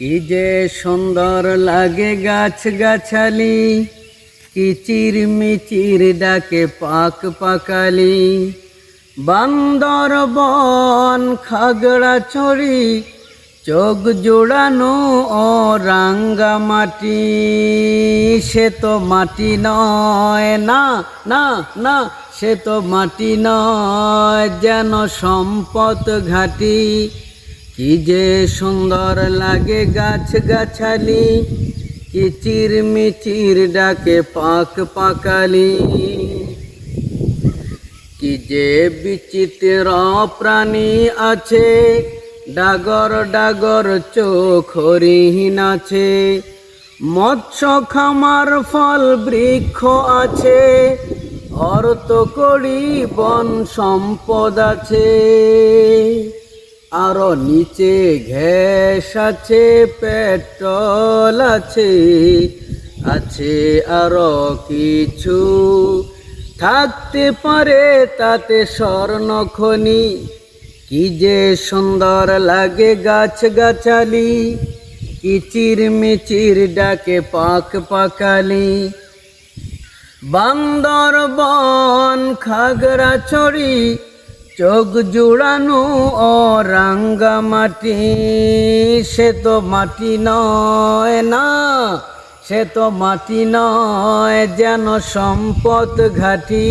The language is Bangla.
কি যে সুন্দর লাগে গাছ গাছালি কিচির মিচির ডাকে পাক পাকালি। বান্দর বন খাগড়া ছড়ি, চোখ জোড়ানো ও রাঙ্গা মাটি। সে তো মাটি নয়, না না না, সে তো মাটি নয়, যেন সম্পদ ঘাটি। কি যে সুন্দর লাগে গাছ গাছালি কিচির মিচির ডাকে পাক পাকালি। কি যে বিচিত্র প্রাণী আছে, ডাগর ডাগর চোখ হরিহীন আছে, মৎস্য খামার ফল বৃক্ষ আছে অর্থ করি বন সম্পদ আছে। আরও নিচে ঘ্যাস আছে পেট্রোল আছে আছে আরও কিছু। থাকতে পারে তাতে স্বর্ণ খনি, কি যে সুন্দর লাগে গাছ গাছালি কিচির মিচির ডাকে পাক পাকালি। বান্দর বন খাগড়া ছড়ি চোখ জুড়ানো রাঙ্গা মাটি, সে তো মাটি নয় না, সে তো মাটি নয় যেন সম্পদ ঘাটি।